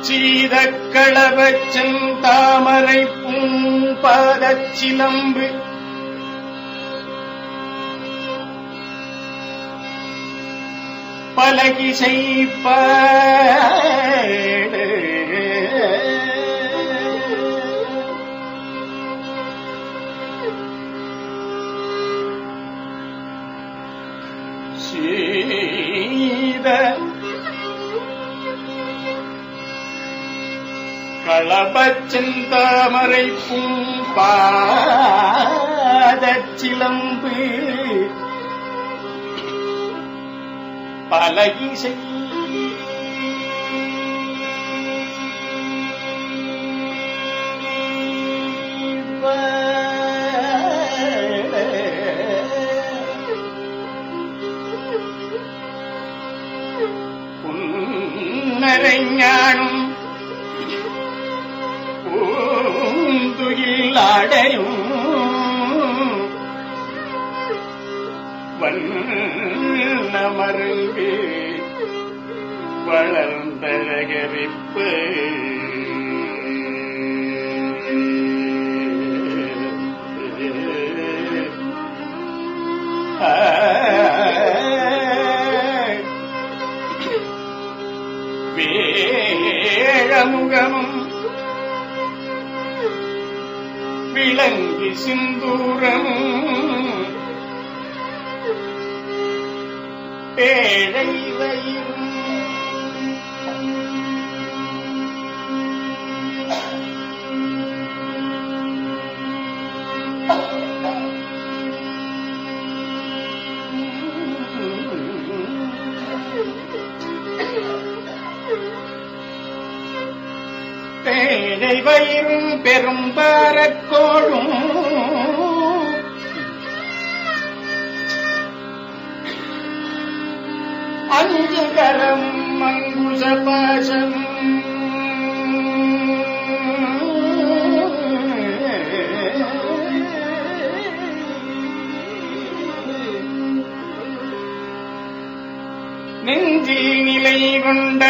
சீதக்களவச் செந்தாமரை பூம்பாதச் சிலம்பு களபச்செந்தாமரை பூம்பாதச் சிலம்பு பலகிசை புன்னரைஞானும் பூந்துயில் அடையும் வண்ணமருங்கு வளர்ந்தழகரிப்பு சிந்தூரமும் பேழை வயிறும் பேழை வயிறும் பெரும் பாரக்கோளும் மங்குச பாசம் நெஞ்சில் நிலை கொண்ட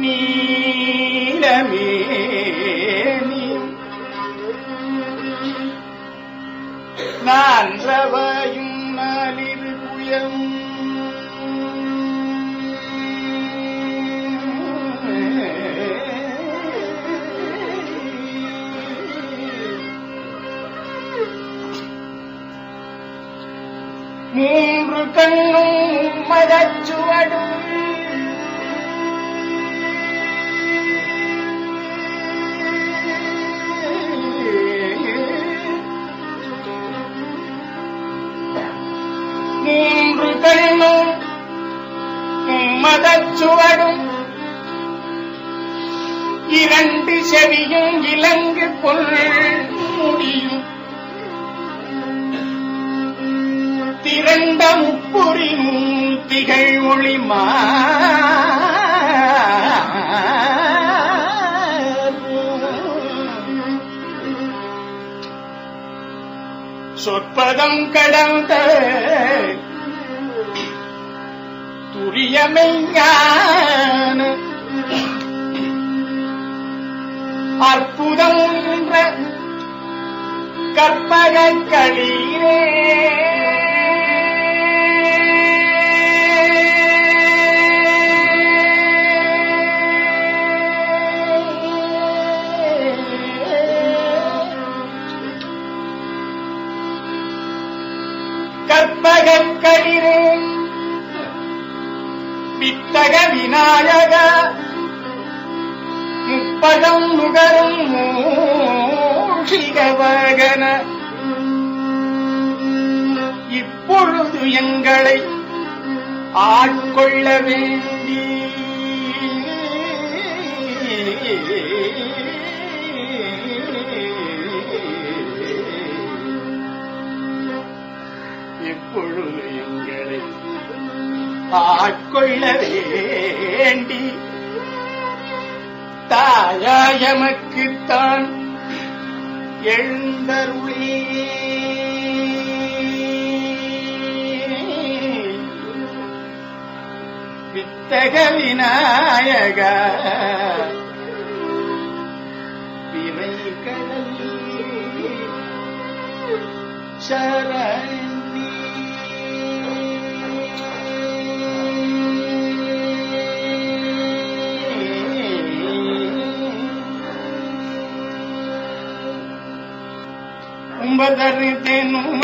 நீலமே நான் ரவாயும் நாளிரு புயம் சுவடும் இரண்டு செவியும் இலங்கு பொல் முடியும். திரண்ட முப்புரி திகழ் ஒளிமா சொற்பதம் கடந்த துரியமைஞான அற்புதம் என்ற கற்பக களீரே முத்தக விநாயக. முப்பதம் நுகரும் மூஷிகவகன இப்பொழுது எங்களை ஆட்கொள்ள வேண்டிய ஆட்கொள்ள வேண்டி. தாயாயமக்குத்தான் எழுந்தருளே. வித்தக விநாயக விரை Um batarrite não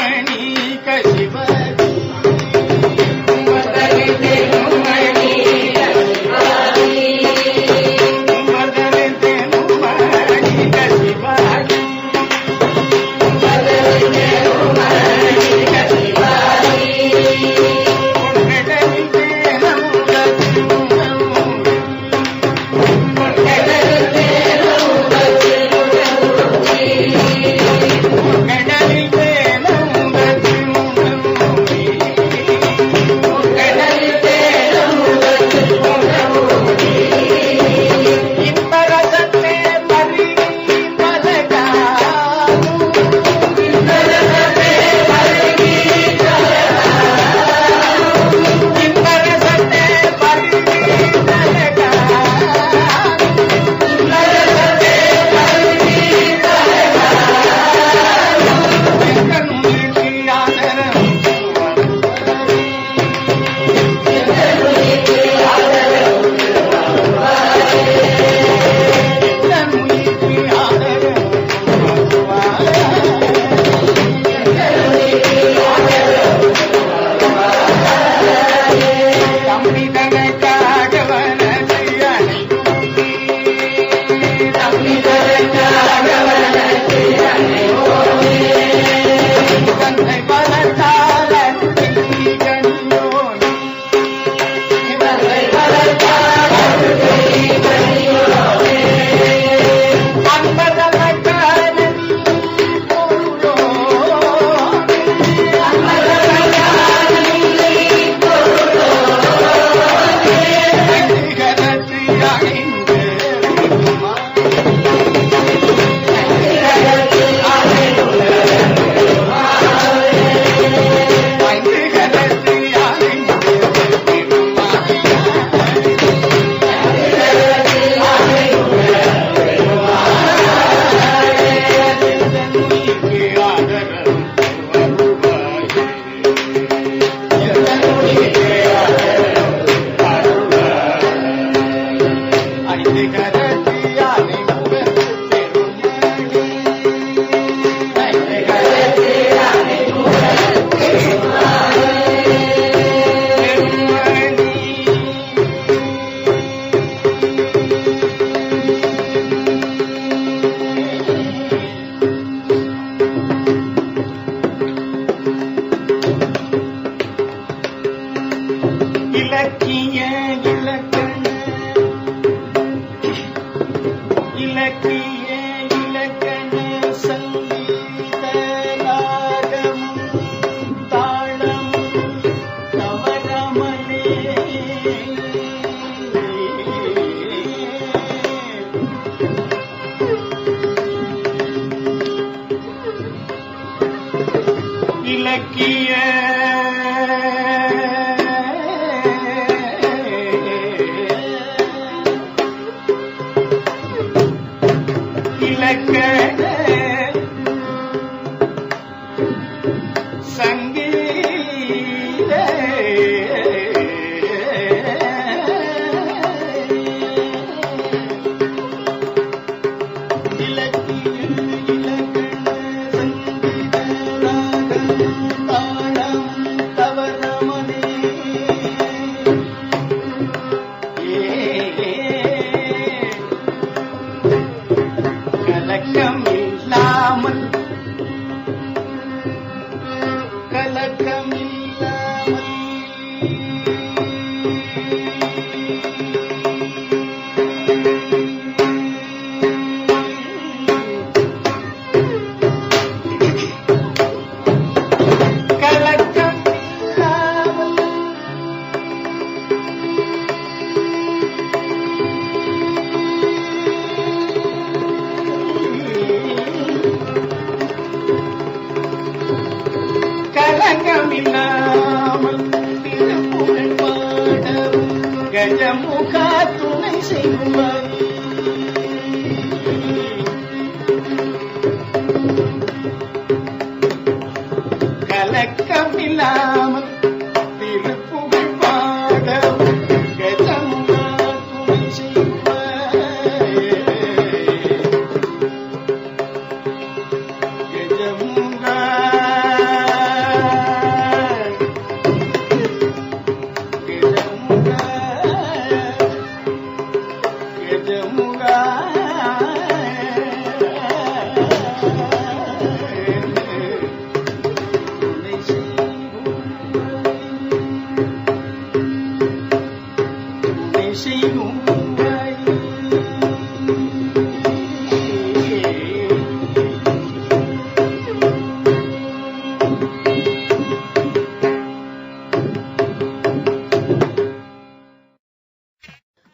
sing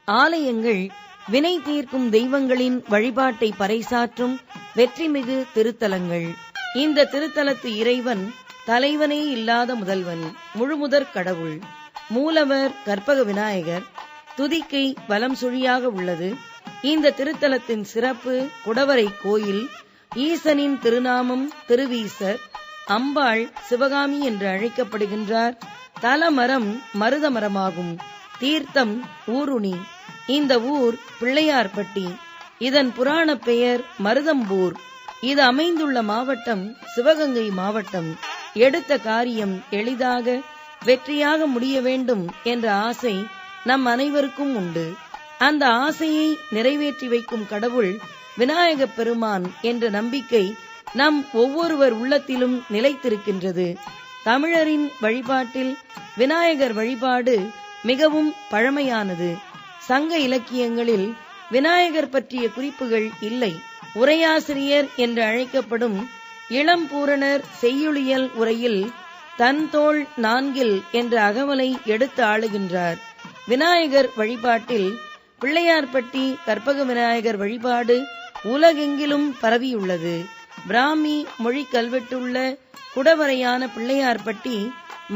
ஆலயங்கள் வினை தீர்க்கும் தெய்வங்களின் வழிபாட்டை பறைசாற்றும் வெற்றிமிகு திருத்தலங்கள். இந்த திருத்தலத்து இறைவன் தலைவனே இல்லாத முதல்வன் முழுமுதற் கடவுள் மூலவர் கற்பக விநாயகர் துதிக்கை வலம் சுழியாக உள்ளது. இந்த திருத்தலத்தின் சிறப்பு குடவரை கோயில் ஈசனின் திருநாமம் திருவீசர் அம்பாள் சிவகாமி என்று அழைக்கப்படுகின்றார். தலமரம் மருதமரமாகும். தீர்த்தம் ஊருணி. இந்த ஊர் பிள்ளையார்பட்டி. இதன் புராண பெயர் மருதம்பூர். இது அமைந்துள்ள மாவட்டம் சிவகங்கை மாவட்டம். எடுத்த காரியம் எளிதாக வெற்றியாக முடிய வேண்டும் என்ற ஆசை நம் அனைவருக்கும் உண்டு. அந்த ஆசையை நிறைவேற்றி வைக்கும் கடவுள் விநாயகப் பெருமான் என்ற நம்பிக்கை நம் ஒவ்வொருவர் உள்ளத்திலும் நிலைத்திருக்கின்றது. தமிழரின் வழிபாட்டில் விநாயகர் வழிபாடு மிகவும் பழமையானது. சங்க இலக்கியங்களில் விநாயகர் பற்றிய குறிப்புகள் இல்லை. உரையாசிரியர் என்று அழைக்கப்படும் இளம்பூரணர் செய்யுளியல் உரையில் தன்தோள் நான்கில் என்ற அகவலை எடுத்து ஆளுகின்றார். விநாயகர் வழிபாட்டில் பிள்ளையார்பட்டி கற்பக விநாயகர் வழிபாடு உலகெங்கிலும் பரவியுள்ளது. பிராமி மொழி கல்வெட்டுள்ள குடவரையான பிள்ளையார்பட்டி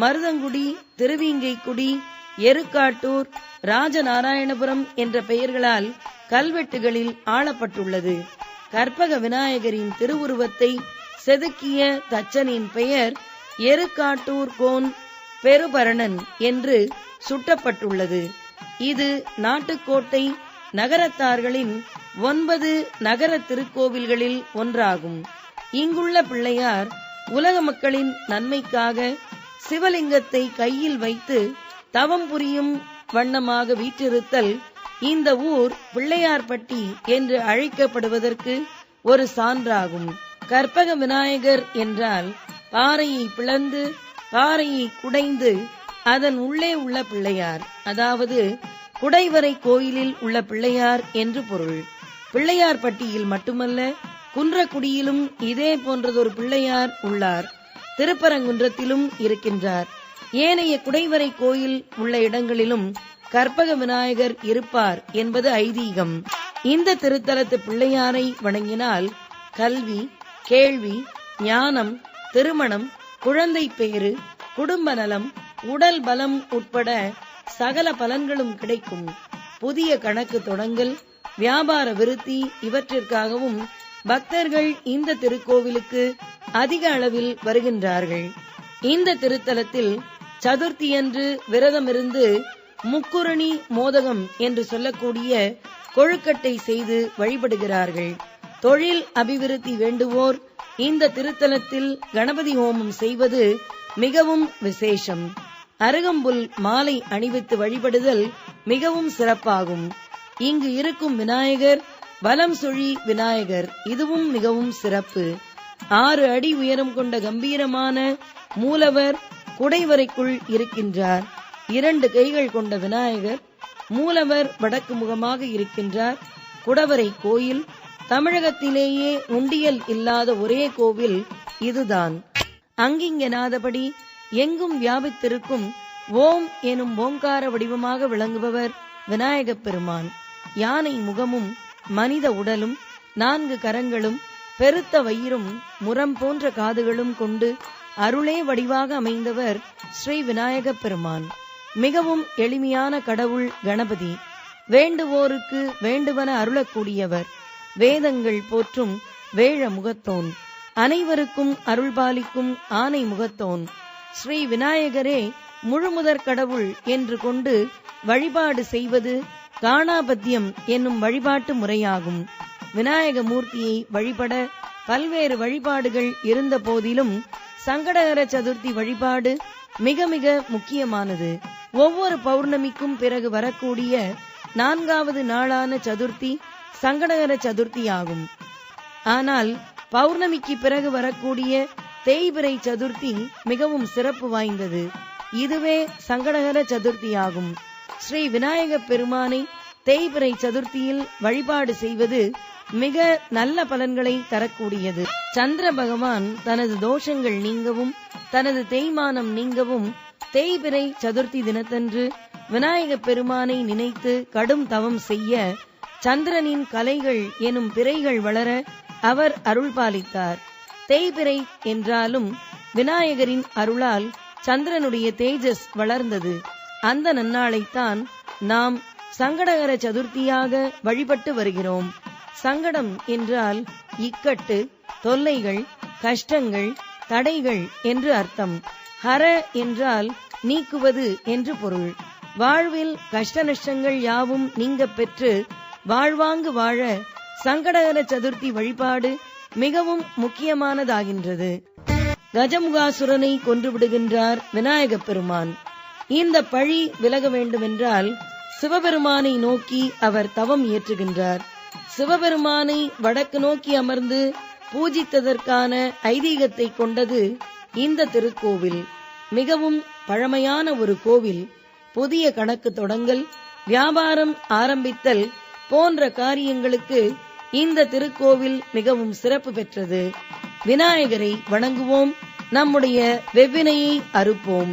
மருதங்குடி திருவிங்கைக்குடி எருக்காட்டூர் ராஜநாராயணபுரம் என்ற பெயர்களால் கல்வெட்டுகளில் ஆளப்பட்டுள்ளது. கற்பக விநாயகரின் திருவுருவத்தை செதுக்கிய தச்சனின் பெயர் எருக்காட்டூர் கோன் பெருபரணன் என்று சுட்டப்பட்டுள்ளது. இது நாட்டுக்கோட்டை நகரத்தார்களின் ஒன்பது நகர திருக்கோவில்களில் ஒன்றாகும். இங்குள்ள பிள்ளையார் உலக மக்களின் நன்மைக்காக சிவலிங்கத்தை கையில் வைத்து தவம் புரியும் வண்ணமாக வீற்றிருத்தல் இந்த ஊர் பிள்ளையார்பட்டி என்று அழைக்கப்படுவதற்கு ஒரு சான்றாகும். கற்பக விநாயகர் என்றால் பாறையை பிளந்து பாறையை குடைந்து அதன் உள்ளே உள்ள பிள்ளையார் அதாவது குடைவரை கோயிலில் உள்ள பிள்ளையார் என்று பொருள். பிள்ளையார் பட்டியில் மட்டுமல்ல குன்றக்குடியிலும் இதே போன்றதொரு பிள்ளையார் உள்ளார். திருப்பரங்குன்றத்திலும் இருக்கின்றார். ஏனைய குடைவரை கோயில் உள்ள இடங்களிலும் கற்பக விநாயகர் இருப்பார் என்பது ஐதீகம். இந்த திருத்தலத்து பிள்ளையாரை வணங்கினால் கல்வி கேள்வி ஞானம் திருமணம் குழந்தை பேறு குடும்ப நலம் உடல் பலம் உட்பட சகல பலன்களும் கிடைக்கும். புதிய கணக்கு தொடங்கல் வியாபார விருத்தி இவற்றிற்காகவும் பக்தர்கள் இந்த திருக்கோவிலுக்கு அதிக அளவில் வருகின்றார்கள். இந்த திருத்தலத்தில் சதுர்த்தியன்று விரதமிருந்து முக்குரணி மோதகம் என்று சொல்லக்கூடிய கொழுக்கட்டை செய்து வழிபடுகிறார்கள். தொழில் அபிவிருத்தி வேண்டுவோர் இந்த திருத்தலத்தில் கணபதி ஹோமம் செய்வது மிகவும் விசேஷம். அருகம்புல் மாலை அணிவித்து வழிபடுதல் மிகவும் சிறப்பாகும். இங்கு இருக்கும் விநாயகர் வலம் சுழி விநாயகர் இதுவும் மிகவும் சிறப்பு. ஆறு அடி உயரம் கொண்ட கம்பீரமான மூலவர் குடைவரைக்குள் இருக்கின்றார். இரண்டு கைகள் கொண்ட விநாயகர் மூலவர் வடக்கு முகமாக இருக்கின்றார். குடவரை கோயில் தமிழகத்திலேயே உண்டியல் இல்லாத ஒரே கோவில் இதுதான். அங்கிங்கெனாதபடி எங்கும் வியாபித்திருக்கும் ஓம் எனும் ஓங்கார வடிவமாக விளங்குபவர் விநாயகப் பெருமான். யானை முகமும் மனித உடலும் நான்கு கரங்களும் பெருத்த வயிறும் முரம் போன்ற காதுகளும் கொண்டு அருளே வடிவாக அமைந்தவர் ஸ்ரீ விநாயகப் பெருமான். மிகவும் எளிமையான கடவுள் கணபதி. வேண்டுவோருக்கு வேண்டுவன அருளக்கூடியவர். வேதங்கள் போற்றும் வேழ முகத்தோன் அனைவருக்கும் அருள்பாலிக்கும் ஆனை முகத்தோன். ஸ்ரீ விநாயகரே முழுமுதற் கடவுள் என்று கொண்டு வழிபாடு செய்வது காணாபத்தியம் என்னும் வழிபாட்டு முறையாகும். விநாயக மூர்த்தியை வழிபட பல்வேறு வழிபாடுகள் இருந்த போதிலும் சங்கடகர சதுர்த்தி வழிபாடு மிக மிக முக்கியமானது. ஒவ்வொரு பௌர்ணமிக்கும் பிறகு வரக்கூடிய நான்காவது நாளான சதுர்த்தி சங்கடகர சதுர்த்தி ஆகும் ஆனால் பௌர்ணமிக்கு பிறகு வரக்கூடிய தேய்பிரை சதுர்த்தி மிகவும் சிறப்பு வாய்ந்தது. இதுவே சங்கடகர சதுர்த்தி ஆகும் ஸ்ரீ விநாயக பெருமானை தேய்பிரை சதுர்த்தியில் வழிபாடு செய்வது மிக நல்ல பலன்களை தரக்கூடியது. சந்திர பகவான் தனது தோஷங்கள் நீங்கவும் தனது தேய்மானம் நீங்கவும் தேய்பிரை சதுர்த்தி தினத்தன்று விநாயக பெருமானை நினைத்து கடும் தவம் செய்ய சந்திரனின் கலைகள் எனும் பிறைகள் வளர அவர் அருள் பாலித்தார். தேய்பிறை என்றாலும் விநாயகரின் அருளால் சந்திரனுடைய தேஜஸ் வளர்ந்தது. அந்த நன்னாளைத்தான் நாம் சங்கடகர சதுர்த்தியாக வழிபட்டு வருகிறோம். சங்கடம் என்றால் இக்கட்டு தொல்லைகள் கஷ்டங்கள் தடைகள் என்று அர்த்தம். ஹர என்றால் நீக்குவது என்று பொருள். வாழ்வில் கஷ்ட நஷ்டங்கள் யாவும் நீங்க பெற்று வாழ்வாங்கு வாழ சங்கடகர சதுர்த்தி வழிபாடு மிகவும் முக்கியமானதாகின்றது. கஜமுகாசுரனை கொன்று விடுகின்றார் விநாயகப் பெருமான். இந்த பழி விலக வேண்டுமென்றால் சிவபெருமானை நோக்கி அவர் தவம் ஏற்றுகின்றார். சிவபெருமானை வடக்கு நோக்கி அமர்ந்து பூஜித்ததற்கான ஐதீகத்தை கொண்டது இந்த திருக்கோவில். மிகவும் பழமையான ஒரு கோவில். புதிய கணக்கு தொடங்கல் வியாபாரம் ஆரம்பித்தல் போன்ற காரியங்களுக்கு இந்த திருக்கோவில் மிகவும் சிறப்பு பெற்றது. விநாயகரை வணங்குவோம். நம்முடைய வெவ்வினையை அறுப்போம்.